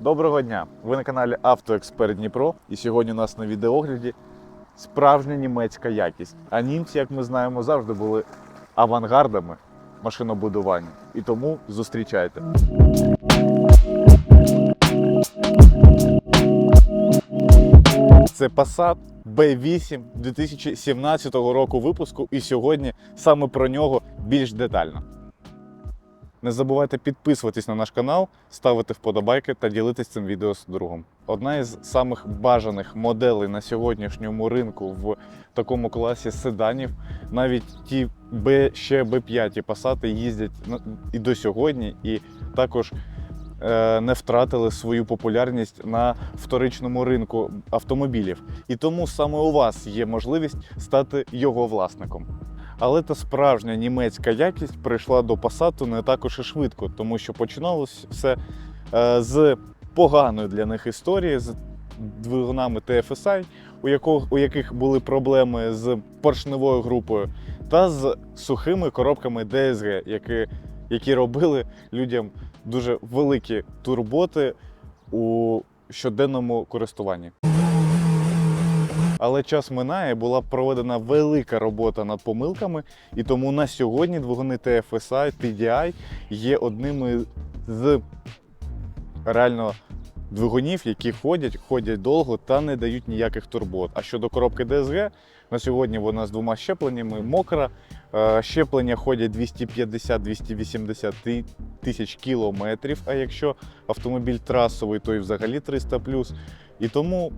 Доброго дня! Ви на каналі Автоексперт Дніпро. І сьогодні у нас на відеогляді справжня німецька якість. А німці, як ми знаємо, завжди були авангардами машинобудування. І тому зустрічайте. Це Passat B8 2017 року випуску, і сьогодні саме про нього більш детально. Не забувайте підписуватись на наш канал, ставити вподобайки та ділитись цим відео з другом. Одна із самих бажаних моделей на сьогоднішньому ринку в такому класі седанів. Навіть ті Б, ще Б5 пасати їздять і до сьогодні, і також е, не втратили свою популярність на вторичному ринку автомобілів. І тому саме у вас є можливість стати його власником. Але та справжня німецька якість прийшла до Passat не також і швидко, тому що починалось все е, з поганої для них історії, з двигунами TFSI, у, якого, у яких були проблеми з поршневою групою, та з сухими коробками DSG, які, які робили людям дуже великі турботи у щоденному користуванні. Але час минає, була проведена велика робота над помилками, і тому на сьогодні двигуни TFSI, TDI є одними з реально двигунів, які ходять, ходять довго та не дають ніяких турбот. А щодо коробки DSG, на сьогодні вона з двома щепленнями мокра. Е, Щеплення ходять 250-280 тисяч кілометрів. А якщо автомобіль трасовий, то і взагалі 300 І тому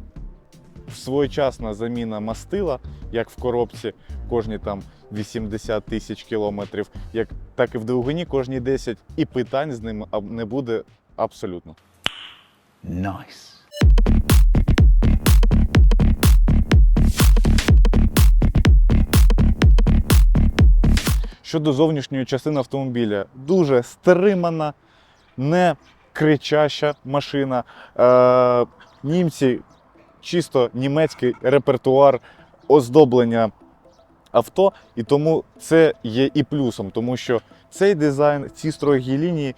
своєчасна заміна мастила, як в коробці кожні там 80 тисяч кілометрів, як, так і в двигуні кожні 10, і питань з ним не буде абсолютно. Nice. Щодо зовнішньої частини автомобіля, дуже стримана, не кричаща машина. Е, німці чисто німецький репертуар оздоблення авто, і тому це є і плюсом, тому що цей дизайн, ці строгі лінії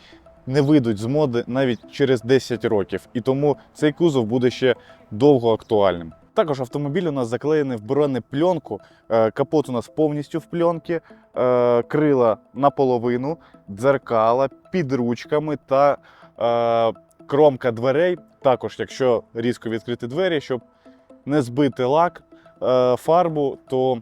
не вийдуть з моди навіть через 10 років. І тому цей кузов буде ще довго актуальним. Також автомобіль у нас заклеєний в бронепленку, е, капот у нас повністю в пленці, е, крила наполовину, дзеркала під ручками та е, кромка дверей. Також, якщо різко відкрити двері, щоб не збити лак, е, фарбу, то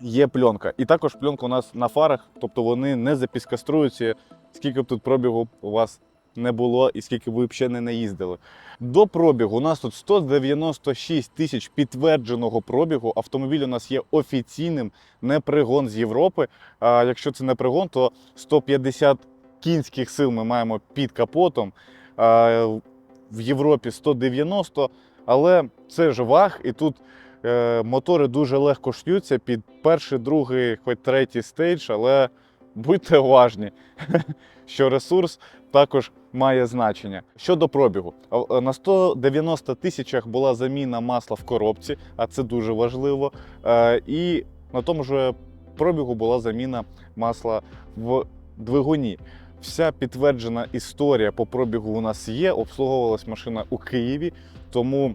є пленка. І також пленка у нас на фарах, тобто вони не запіскаструються, скільки б тут пробігу у вас не було і скільки б ви б ще не наїздили. До пробігу у нас тут 196 тисяч підтвердженого пробігу. Автомобіль у нас є офіційним, не пригон з Європи. А якщо це не пригон, то 150 кінських сил ми маємо під капотом. В Європі 190, але це ж ваг, і тут е, мотори дуже легко ш'ються під перший, другий, хоч третій стейдж, але будьте уважні, що ресурс також має значення. Щодо пробігу, на 190 тисячах була заміна масла в коробці, а це дуже важливо. Е, І на тому ж пробігу була заміна масла в двигуні. Вся підтверджена історія по пробігу у нас є. Обслуговувалась машина у Києві, тому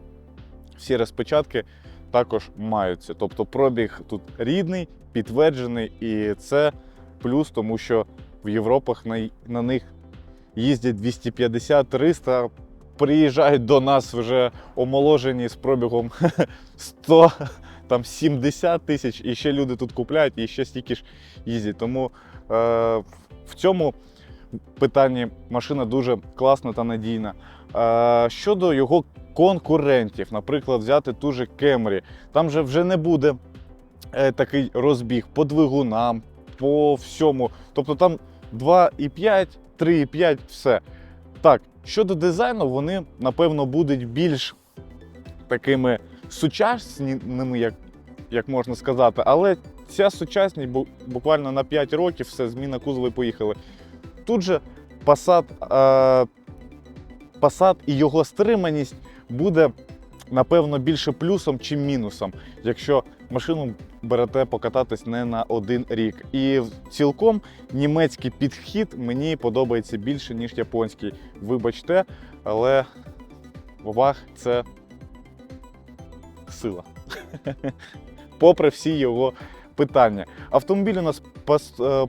всі розпечатки також маються. Тобто пробіг тут рідний, підтверджений, і це плюс, тому що в Європах на, на них їздять 250-300, приїжджають до нас вже омоложені з пробігом 100, там 70 тисяч, і ще люди тут купляють, і ще стільки ж їздять. Тому е, в цьому питанні машина дуже класна та надійна. Е, щодо його конкурентів, наприклад, взяти ту же Camry, там же вже не буде е, такий розбіг по двигунам, по всьому. Тобто там 2,5, 3,5, все. Так, щодо дизайну, вони, напевно, будуть більш такими сучасними, як, як можна сказати, але ця сучасність бу- буквально на 5 років, все, зміна кузова і поїхали. Тут же Passat, е, Passat і його стриманість буде, напевно, більше плюсом, чим мінусом. Якщо машину берете покататись не на один рік. І цілком німецький підхід мені подобається більше, ніж японський. Вибачте, але ваг це сила. Попри всі його питання. Автомобіль у нас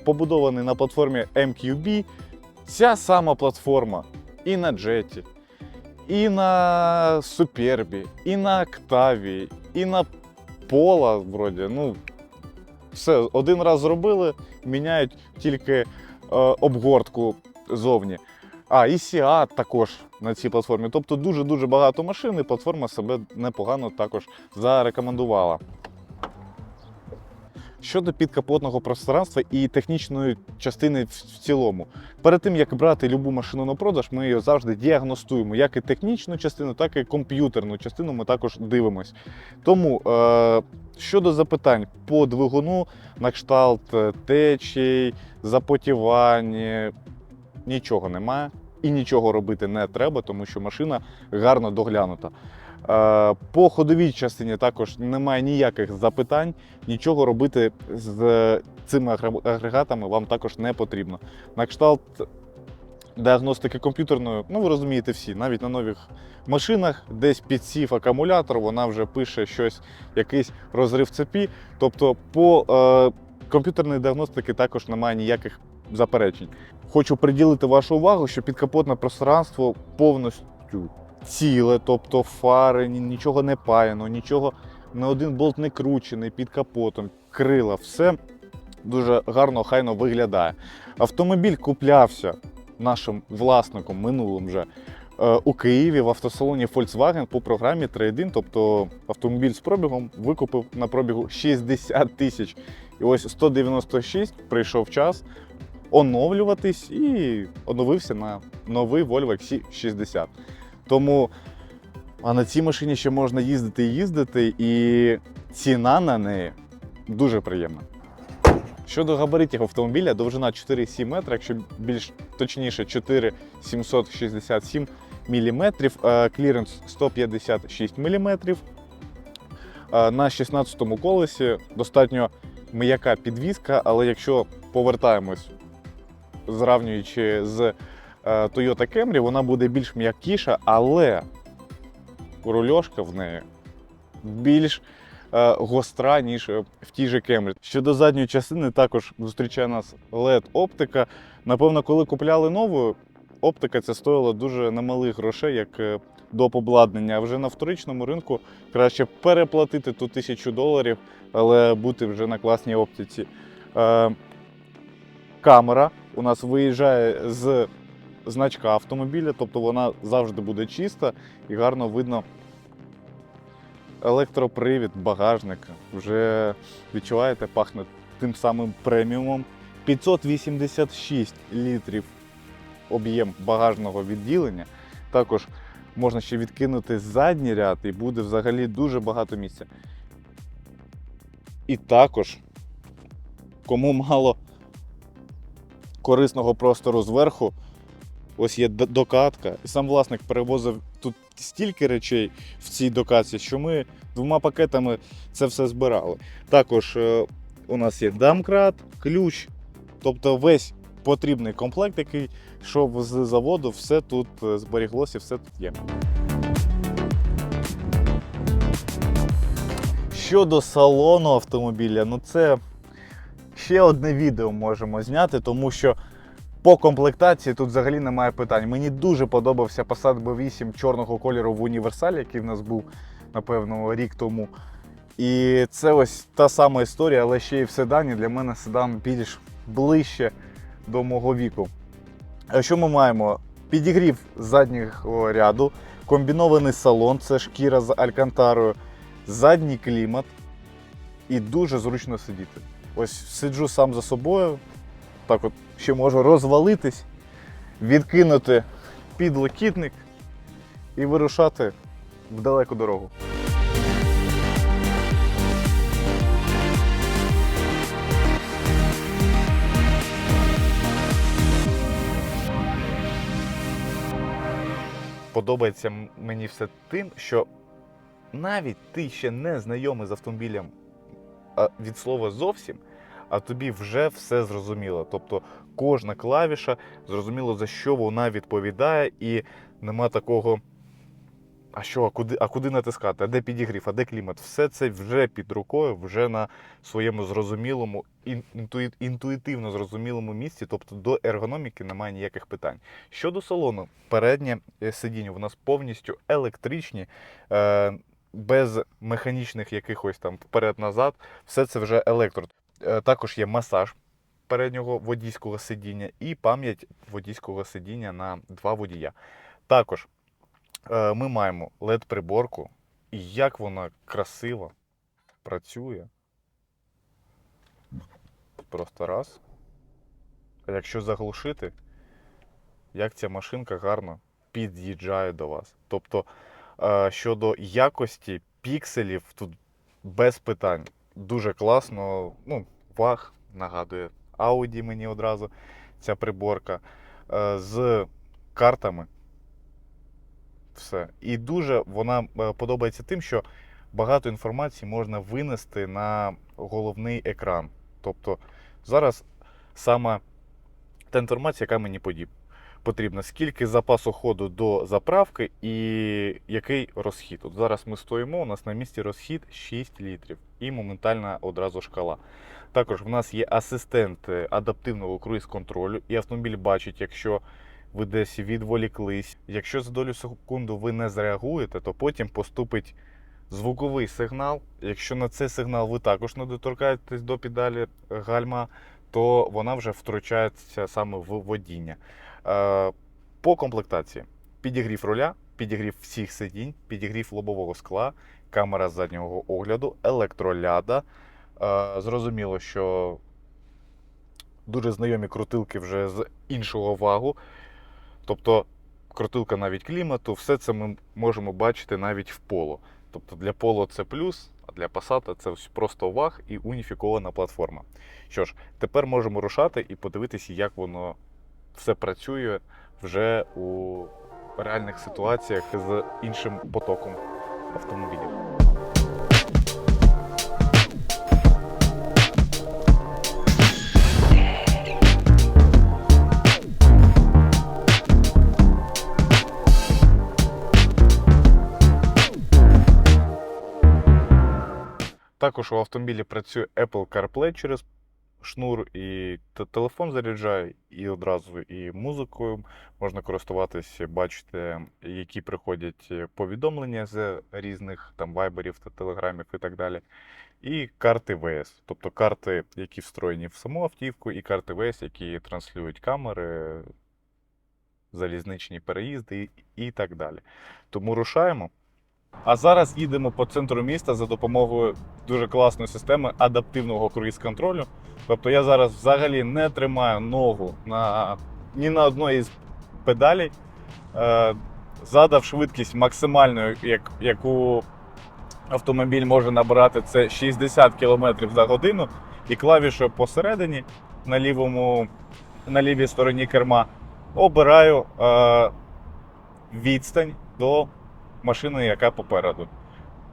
побудований на платформі MQB. Ця сама платформа і на Джеті, і на Супербі, і на Октавії, і на Пола, вроді. Ну, все, один раз зробили, міняють тільки е, обгортку зовні. А, і Сіат також на цій платформі. Тобто дуже-дуже багато машин, і платформа себе непогано також зарекомендувала. Щодо підкапотного пространства і технічної частини в цілому, перед тим як брати любу машину на продаж, ми її завжди діагностуємо. Як і технічну частину, так і комп'ютерну частину ми також дивимось. Тому е, щодо запитань по двигуну, на кшталт е, течій, запотівань, нічого немає і нічого робити не треба, тому що машина гарно доглянута. Е, По ходовій частині також немає ніяких запитань, нічого робити з цими агрегатами вам також не потрібно. На кшталт діагностики комп'ютерної, ну ви розумієте всі, навіть на нових машинах десь підсів акумулятор, вона вже пише щось, якийсь розрив цепі. Тобто по е, комп'ютерної діагностики також немає ніяких заперечень. Хочу приділити вашу увагу, що підкапотне пространство повністю ціле, тобто фари, нічого не паяно, нічого, не один болт не кручений під капотом, крила, все дуже гарно, хайно виглядає. Автомобіль куплявся нашим власником минулим вже е, у Києві в автосалоні Volkswagen по програмі Trade-in, тобто автомобіль з пробігом викупив на пробігу 60 тисяч. І ось 196 прийшов час оновлюватись і оновився на новий Volvo XC60. Тому а на цій машині ще можна їздити і їздити, і ціна на неї дуже приємна. Щодо габаритів автомобіля, довжина 4,7 метра, якщо більш точніше 4,767 мм, кліренс 156 мм. На 16-му колесі достатньо м'яка підвізка, але якщо повертаємось, зрівнюючи з е, Toyota Camry, вона буде більш м'якіша, але рульошка в неї більш е, гостра, ніж е, в тій же Camry. Щодо задньої частини, також зустрічає нас LED-оптика. Напевно, коли купляли нову, оптика ця стоїла дуже немалих грошей, як е, доп. обладнання. А вже на вторичному ринку краще переплатити ту тисячу доларів, але бути вже на класній оптиці. Е, камера у нас виїжджає з значка автомобіля, тобто вона завжди буде чиста і гарно видно електропривід, багажник. Вже відчуваєте, пахне тим самим преміумом. 586 літрів об'єм багажного відділення. Також можна ще відкинути задній ряд і буде взагалі дуже багато місця. І також, кому мало корисного простору зверху, ось є докатка. І сам власник перевозив тут стільки речей в цій докатці, що ми двома пакетами це все збирали. Також е, у нас є дамкрат, ключ, тобто весь потрібний комплект, який йшов з заводу, все тут е, зберіглося, все тут є. Щодо салону автомобіля, ну це ще одне відео можемо зняти, тому що по комплектації тут взагалі немає питань. Мені дуже подобався Passat B8 чорного кольору в універсалі, який в нас був, напевно, рік тому. І це ось та сама історія, але ще й в седані. Для мене седан більш ближче до мого віку. А Що ми маємо? Підігрів заднього ряду, комбінований салон, це шкіра з алькантарою, задній клімат і дуже зручно сидіти. Ось сиджу сам за собою, так от ще можу розвалитись, відкинути підлокітник і вирушати в далеку дорогу. Подобається мені все тим, що навіть ти ще не знайомий з автомобілем від слова зовсім, а тобі вже все зрозуміло. Тобто кожна клавіша зрозуміло, за що вона відповідає, і нема такого. А що, а куди, а куди натискати? А де підігрів, а де клімат? Все це вже під рукою, вже на своєму зрозумілому, інтуї- інтуїтивно зрозумілому місці, тобто до ергономіки немає ніяких питань. Щодо салону, переднє е, сидіння у нас повністю електричні, е, без механічних якихось там вперед-назад, все це вже електро. Е, також є масаж переднього водійського сидіння і пам'ять водійського сидіння на два водія. Також е, ми маємо LED-приборку, і як вона красиво працює. Просто раз. А якщо заглушити, як ця машинка гарно під'їжджає до вас. Тобто, е, щодо якості пікселів, тут без питань. Дуже класно. Ну, ваг нагадує Audi мені одразу ця приборка. Е, з картами. Все. І дуже вона е, подобається тим, що багато інформації можна винести на головний екран. Тобто зараз саме та інформація, яка мені подіб- потрібна, скільки запасу ходу до заправки і який розхід. От зараз ми стоїмо, у нас на місці розхід 6 літрів і моментальна одразу шкала. Також в нас є асистент е, адаптивного круїз-контролю, і автомобіль бачить, якщо ви десь відволіклись. Якщо за долю секунду ви не зреагуєте, то потім поступить звуковий сигнал. Якщо на цей сигнал ви також не доторкаєтесь до педалі гальма, то вона вже втручається саме в водіння. Е, По комплектації: підігрів руля, підігрів всіх сидінь, підігрів лобового скла, камера заднього огляду, електроляда. Е, Зрозуміло, що дуже знайомі крутилки вже з іншого вагу. Тобто крутилка навіть клімату, все це ми можемо бачити навіть в поло. Тобто для поло це плюс, а для Passat це просто ваг і уніфікована платформа. Що ж, тепер можемо рушати і подивитися, як воно все працює вже у реальних ситуаціях з іншим потоком автомобілів. Також у автомобілі працює Apple CarPlay через шнур, і телефон заряджає, і одразу і музикою можна користуватися, бачити, які приходять повідомлення з різних там вайберів та телеграмів і так далі. І карти ВС, тобто карти, які встроєні в саму автівку, і карти ВС, які транслюють камери, залізничні переїзди і так далі. Тому рушаємо. А зараз їдемо по центру міста за допомогою дуже класної системи адаптивного круїз-контролю. Тобто я зараз взагалі не тримаю ногу на, ні на одної з педалей. Е, задав швидкість максимальну, як, яку автомобіль може набирати, це 60 км за годину. І клавішу посередині на, лівому, на лівій стороні керма обираю е, відстань до машини, яка попереду.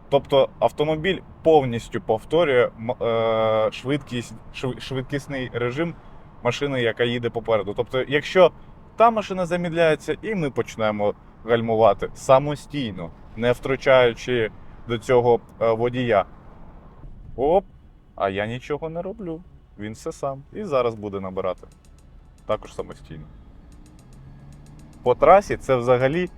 Тобто автомобіль повністю повторює е, швидкість, швидкісний режим машини, яка їде попереду. Тобто, якщо та машина замідляється, і ми почнемо гальмувати самостійно, не втручаючи до цього е, водія. Оп, а я нічого не роблю. Він все сам. І зараз буде набирати. Також самостійно. По трасі це взагалі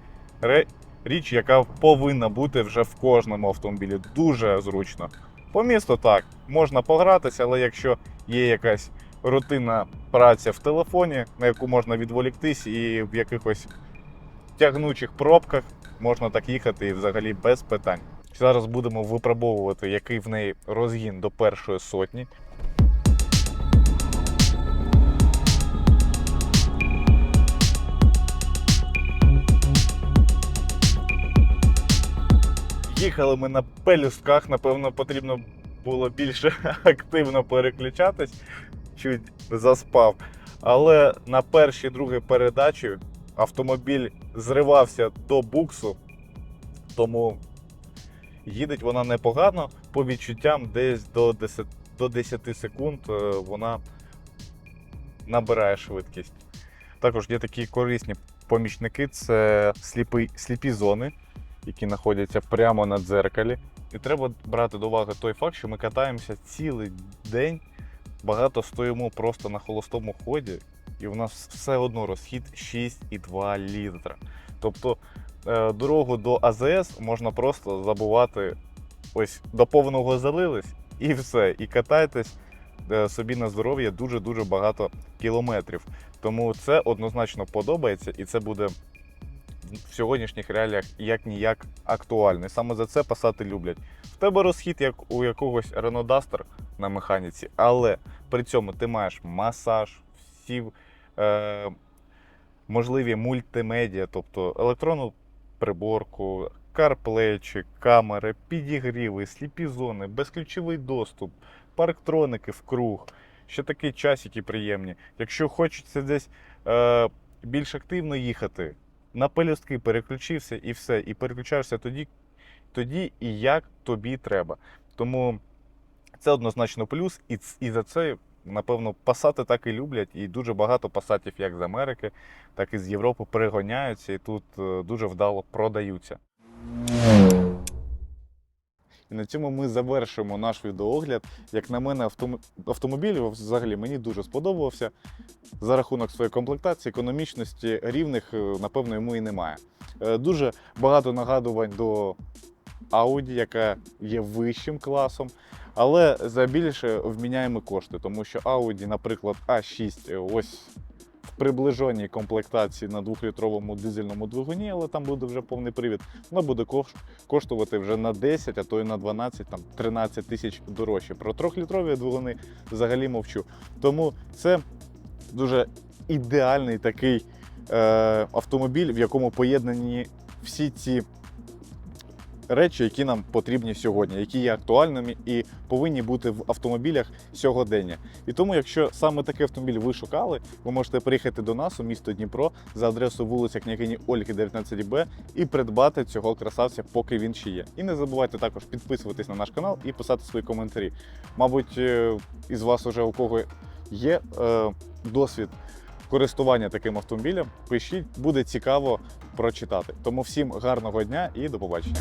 річ, яка повинна бути вже в кожному автомобілі. Дуже зручно. По місту так, можна погратися, але якщо є якась рутинна праця в телефоні, на яку можна відволіктись, і в якихось тягнучих пробках можна так їхати і взагалі без питань. Зараз будемо випробовувати, який в неї розгін до першої сотні. Їхали ми на пелюстках, напевно, потрібно було більше активно переключатись, чуть заспав. Але на першій другій передачі автомобіль зривався до буксу, тому Їде вона непогано, по відчуттям десь до 10, до 10 секунд е, вона набирає швидкість. Також є такі корисні помічники це сліпі, сліпі зони, які знаходяться прямо на дзеркалі. І треба брати до уваги той факт, що ми катаємося цілий день, багато стоїмо просто на холостому ході, і у нас все одно розхід 6,2 літра. Тобто е, дорогу до АЗС можна просто забувати. Ось до повного залились і все. І катайтесь е, собі на здоров'я дуже-дуже багато кілометрів. Тому це однозначно подобається, і це буде в сьогоднішніх реаліях як ніяк актуально. І саме за це пасати люблять. В тебе розхід як у якогось Renault Duster на механіці, але при цьому ти маєш масаж, всі е, можливі мультимедіа, тобто електронну приборку, карплейчик, камери, підігріви, сліпі зони, безключовий доступ, парктроники в круг. Ще такі часики приємні. Якщо хочеться десь е, більш активно їхати, на пелюстки переключився і все. І переключаєшся тоді, тоді і як тобі треба. Тому це однозначно плюс, і, і за це, напевно, пасати так і люблять. І дуже багато пасатів як з Америки, так і з Європи перегоняються і тут е, дуже вдало продаються. І на цьому ми завершимо наш відеоогляд. Як на мене, автом... автомобіль взагалі мені дуже сподобався. За рахунок своєї комплектації, економічності, рівних, е, напевно, йому і немає. Е, Дуже багато нагадувань до Audi, яка є вищим класом, але за більше вміняємо кошти, тому що Audi, наприклад, A6, е, ось приближеній комплектації на 2-літровому дизельному двигуні, але там буде вже повний привід, вона буде кош- коштувати вже на 10, а то й на 12, там 13 тисяч дорожче. Про 3-літрові двигуни взагалі мовчу. Тому це дуже ідеальний такий е, автомобіль, в якому поєднані всі ці речі, які нам потрібні сьогодні, які є актуальними і повинні бути в автомобілях сьогодення. І тому, якщо саме такий автомобіль ви шукали, ви можете приїхати до нас у місто Дніпро за адресою вулиця княгині Ольги, 19Б і придбати цього красавця, поки він ще є. І не забувайте також підписуватись на наш канал і писати свої коментарі. Мабуть, е, із вас уже у кого є е, досвід користування таким автомобілем, пишіть, буде цікаво прочитати. Тому всім гарного дня і до побачення.